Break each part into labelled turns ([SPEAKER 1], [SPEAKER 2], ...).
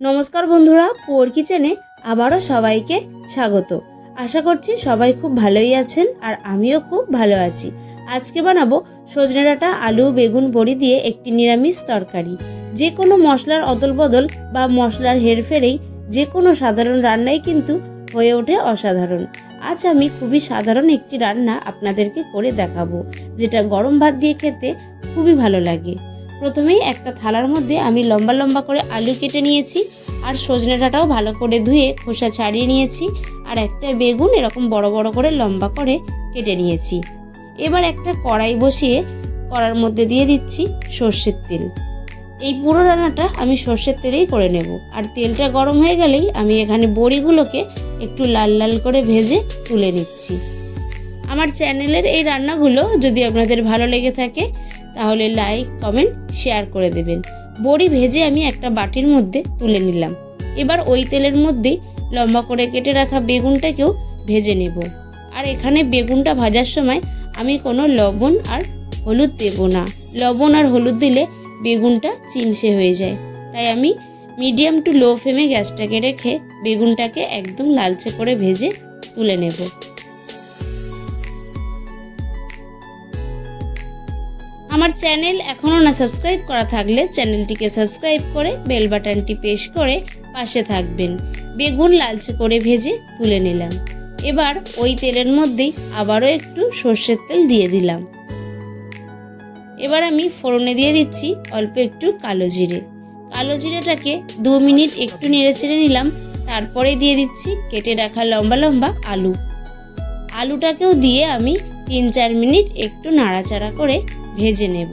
[SPEAKER 1] নমস্কার বন্ধুরা, পুয়ার কিচেনে আবারও সবাইকে স্বাগত। আশা করছি সবাই খুব ভালোই আছেন আর আমিও খুব ভালো আছি। আজকে বানাবো সজনে ডাঁটা, আলু, বেগুন, বড়ি দিয়ে একটি নিরামিষ তরকারি। যে কোনো মশলার অদল বদল বা মশলার হেরফেরেই যে কোনো সাধারণ রান্নাই কিন্তু হয়ে ওঠে অসাধারণ। আজ আমি খুবই সাধারণ একটি রান্না আপনাদেরকে করে দেখাবো, যেটা গরম ভাত দিয়ে খেতে খুবই ভালো লাগে। প্রথমেই একটা থালার মধ্যে আমি লম্বা লম্বা করে আলু কেটে নিয়েছি আর সজনে ডাঁটাও ভালো করে ধুয়ে খোসা ছাড়িয়ে নিয়েছি আর একটা বেগুন এরকম বড় বড় করে লম্বা করে কেটে নিয়েছি। এবার একটা কড়াই বসিয়ে কড়ার মধ্যে দিয়ে দিচ্ছি সর্ষের তেল। এই পুরো রান্নাটা আমি সর্ষের তেলেই করে নেব। আর তেলটা গরম হয়ে গেলেই আমি এখানে বড়িগুলোকে একটু লাল লাল করে ভেজে তুলে নিচ্ছি। আমার চ্যানেলের এই রান্নাগুলো যদি আপনাদের ভালো লেগে থাকে তাহলে লাইক কমেন্ট শেয়ার করে দেবেন। বড়ি ভেজে আমি একটা বাটির মধ্যে তুলে নিলাম। এবার ওই তেলের মধ্যেই লম্বা করে কেটে রাখা বেগুনটাকেও ভেজে নেব। আর এখানে বেগুনটা ভাজার সময় আমি কোনো লবণ আর হলুদ দেব না। লবণ আর হলুদ দিলে বেগুনটা চিমসে হয়ে যায়। তাই আমি মিডিয়াম টু লো ফ্লেমে গ্যাসটাকে রেখে বেগুনটাকে একদম লালচে করে ভেজে তুলে নেব। আমার চ্যানেল এখনও না সাবস্ক্রাইব করা থাকলে চ্যানেলটিকে সাবস্ক্রাইব করে বেল বাটনটি প্রেস করে পাশে থাকবেন। বেগুন লালচে করে ভেজে তুলে নিলাম। এবার ওই তেলের মধ্যেই আবারও একটু সর্ষের তেল দিয়ে দিলাম। এবার আমি ফোড়নে দিয়ে দিচ্ছি অল্প একটু কালো জিরে। কালো জিরেটাকে দু মিনিট একটু নেড়ে চেড়ে নিলাম। তারপরে দিয়ে দিচ্ছি কেটে রাখা লম্বা লম্বা আলু। আলুটাকেও দিয়ে আমি তিন চার মিনিট একটু নাড়াচাড়া করে ভেজে নেব।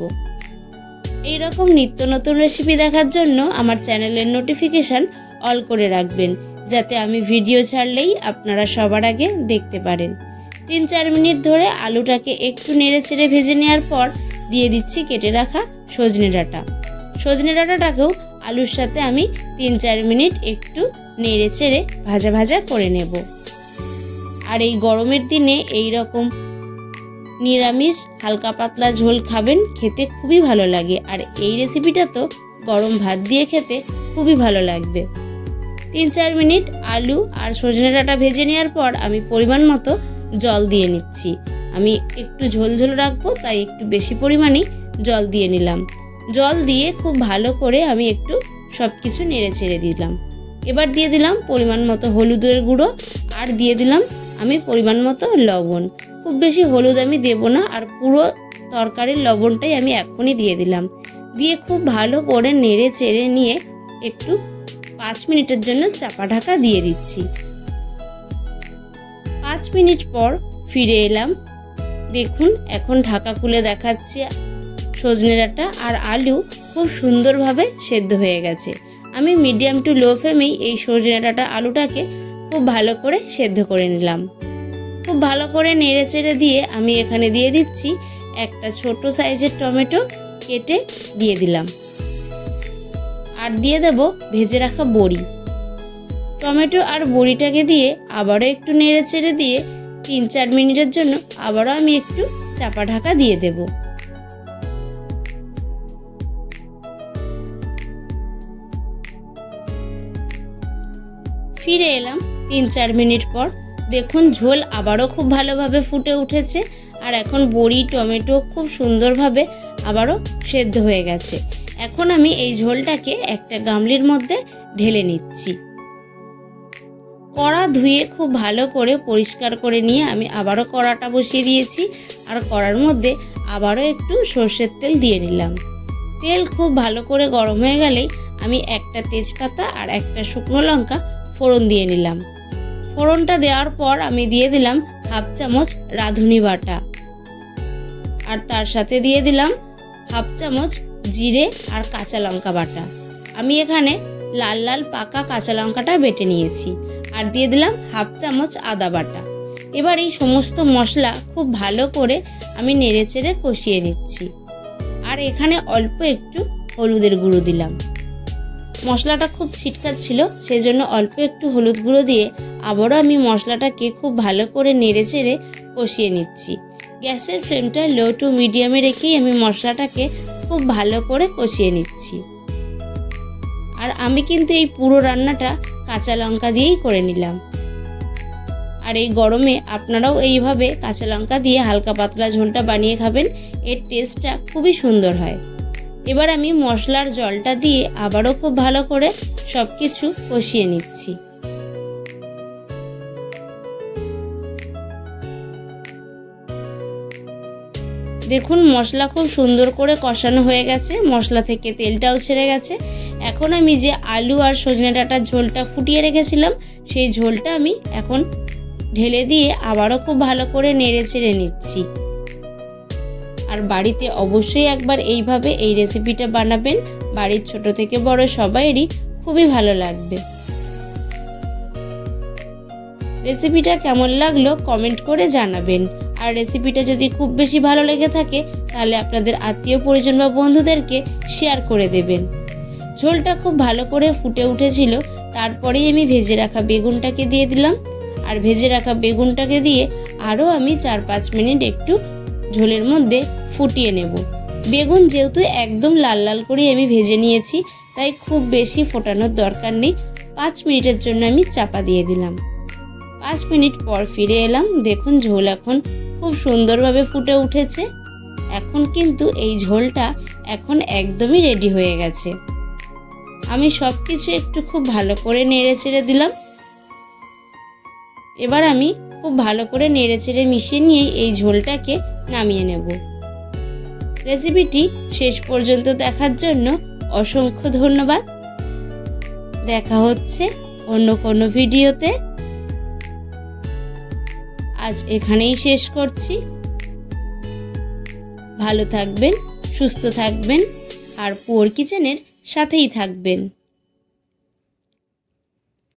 [SPEAKER 1] এই রকম নিত্য নতুন রেসিপি দেখার জন্য আমার চ্যানেলের নোটিফিকেশান অল করে রাখবেন, যাতে আমি ভিডিও ছাড়লেই আপনারা সবার আগে দেখতে পারেন। তিন চার মিনিট ধরে আলুটাকে একটু নেড়ে চেড়ে ভেজে নেওয়ার পর দিয়ে দিচ্ছি কেটে রাখা সজনে ডাঁটা। সজনে ডাঁটাটাকেও আলুর সাথে আমি তিন চার মিনিট একটু নেড়ে চেড়ে ভাজা ভাজা করে নেব। আর এই গরমের দিনে এই রকম নিরামিষ, হালকা পাতলা ঝোল খাবেন, খেতে খুবই ভালো লাগে। আর এই রেসিপিটা তো গরম ভাত দিয়ে খেতে খুবই ভালো লাগবে। তিন চার মিনিট আলু আর সজনে ডাঁটা ভেজে নেওয়ার পর আমি পরিমাণ মতো জল দিয়ে নিচ্ছি। আমি একটু ঝোল ঝোল রাখব, তাই একটু বেশি পরিমাণেই জল দিয়ে নিলাম। জল দিয়ে খুব ভালো করে আমি একটু সব কিছু নেড়ে ছেড়ে দিলাম। এবার দিয়ে দিলাম পরিমাণ মতো হলুদের গুঁড়ো, আর দিয়ে দিলাম আমি পরিমাণ মতো লবণ। খুব বেশি হলুদ আমি দেব না, আর পুরো তরকারির লবণটাই আমি এখনই দিয়ে দিলাম। দিয়ে খুব ভালো করে নেড়ে চেড়ে নিয়ে একটু পাঁচ মিনিটের জন্য চাপা ঢাকা দিয়ে দিচ্ছি। পাঁচ মিনিট পর ফিরে এলাম। দেখুন, এখন ঢাকা খুলে দেখাচ্ছি সজনে ডাঁটা আর আলু খুব সুন্দরভাবে সেদ্ধ হয়ে গেছে। আমি মিডিয়াম টু লো ফ্লেমেই এই সজনে ডাঁটা আলুটাকে খুব ভালো করে সেদ্ধ করে নিলাম। খুব ভালো করে নেড়ে চেড়ে দিয়ে আমি এখানে দিয়ে দিচ্ছি একটা ছোট সাইজের টমেটো কেটে দিয়ে দিলাম। আর দিয়ে দেব ভেজে রাখা বড়ি। টমেটো আর বড়িটাকে দিয়ে আবারও একটু নেড়ে চেড়ে দিয়ে তিন চার মিনিটের জন্য আবারও আমি একটু চাপা ঢাকা দিয়ে দেব। ফিরে এলাম তিন চার মিনিট পর। দেখুন, ঝোল আবারও খুব ভালোভাবে ফুটে উঠেছে। আর এখন বড়ি, টমেটো খুব সুন্দরভাবে আবারও সেদ্ধ হয়ে গেছে। এখন আমি এই ঝোলটাকে একটা গামলির মধ্যে ঢেলে নিচ্ছি। কড়া ধুয়ে খুব ভালো করে পরিষ্কার করে নিয়ে আমি আবারও কড়াটা বসিয়ে দিয়েছি। আর কড়ার মধ্যে আবারও একটু সর্ষের তেল দিয়ে নিলাম। তেল খুব ভালো করে গরম হয়ে গেলেই আমি একটা তেজপাতা আর একটা শুকনো লঙ্কা ফোড়ন দিয়ে নিলাম। ফোড়নটা দেওয়ার পর আমি দিয়ে দিলাম হাফ চামচ রাঁধুনি বাটা। আর তার সাথে দিয়ে দিলাম হাফ চামচ জিরে আর কাঁচা লঙ্কা বাটা। আমি এখানে লাল লাল পাকা কাঁচা লঙ্কাটা বেটে নিয়েছি আর দিয়ে দিলাম হাফ চামচ আদা বাটা। এবার এই সমস্ত মশলা খুব ভালো করে আমি নেড়ে চেড়ে কষিয়ে নিচ্ছি। আর এখানে অল্প একটু হলুদের গুঁড়ো দিলাম। মশলাটা খুব ছিল সেই জন্য অল্প একটু হলুদ গুঁড়ো দিয়ে আবারও আমি মশলাটাকে খুব ভালো করে নেড়ে চেড়ে কষিয়ে নিচ্ছি। গ্যাসের ফ্লেমটা লো টু মিডিয়ামে রেখেই আমি মশলাটাকে খুব ভালো করে কষিয়ে নিচ্ছি। আর আমি কিন্তু এই পুরো রান্নাটা কাঁচা লঙ্কা দিয়েই করে নিলাম। আর এই গরমে আপনারাও এইভাবে কাঁচা লঙ্কা দিয়ে হালকা পাতলা ঝোলটা বানিয়ে খাবেন, এর টেস্টটা খুবই সুন্দর হয়। এবার আমি মশলার জলটা দিয়ে আবারও খুব ভালো করে সব কিছু কষিয়ে নিচ্ছি। দেখুন, মশলা খুব সুন্দর করে কষানো হয়ে গেছে, মশলা থেকে তেলটাও ছেড়ে গেছে। এখন আমি যে আলু আর সজনে ডাঁটার ঝোলটা ফুটিয়ে রেখেছিলাম, সেই ঝোলটা আমি এখন ঢেলে দিয়ে আবারও খুব ভালো করে নেড়ে ছেড়ে নিচ্ছি। আর বাড়িতে অবশ্যই একবার এইভাবে এই রেসিপিটা বানাবেন। বাড়ির ছোট থেকে বড় সবাইয়েরই খুবই ভালো লাগবে। রেসিপিটা কেমন লাগল কমেন্ট করে জানাবেন। আর রেসিপিটা যদি খুব বেশি ভালো লেগে থাকে, তাহলে আপনাদের আত্মীয় পরিজন বা বন্ধুদেরকে শেয়ার করে দেবেন। ঝোলটা খুব ভালো করে ফুটে উঠেছিল, তারপরেই আমি ভেজে রাখা বেগুনটাকে দিয়ে দিলাম। আর ভেজে রাখা বেগুনটাকে দিয়ে আরও আমি চার পাঁচ মিনিট একটু ঝোলের মধ্যে ফুটিয়ে নেব। বেগুন যেহেতু একদম লাল লাল করে আমি ভেজে নিয়েছি, তাই খুব বেশি ফোটানোর দরকার নেই। পাঁচ মিনিটের জন্য আমি চাপা দিয়ে দিলাম। পাঁচ মিনিট পর ফিরে এলাম। দেখুন ঝোল এখন খুব সুন্দরভাবে ফুটে উঠেছে। এখন কিন্তু এই ঝোলটা এখন একদমই রেডি হয়ে গেছে। আমি সব কিছু একটু খুব ভালো করে নেড়ে ছেড়ে দিলাম। এবার আমি খুব ভালো করে নেড়ে চেড়ে মিশিয়ে নিয়ে এই ঝোলটাকে নামিয়ে নেব। রেসিপিটি শেষ পর্যন্ত দেখার জন্য অসংখ্য ধন্যবাদ। দেখা হচ্ছে অন্য কোনো ভিডিওতে। আজ এখানেই শেষ করছি। ভালো থাকবেন, সুস্থ থাকবেন, আর পুয়ার কিচেনের সাথেই থাকবেন।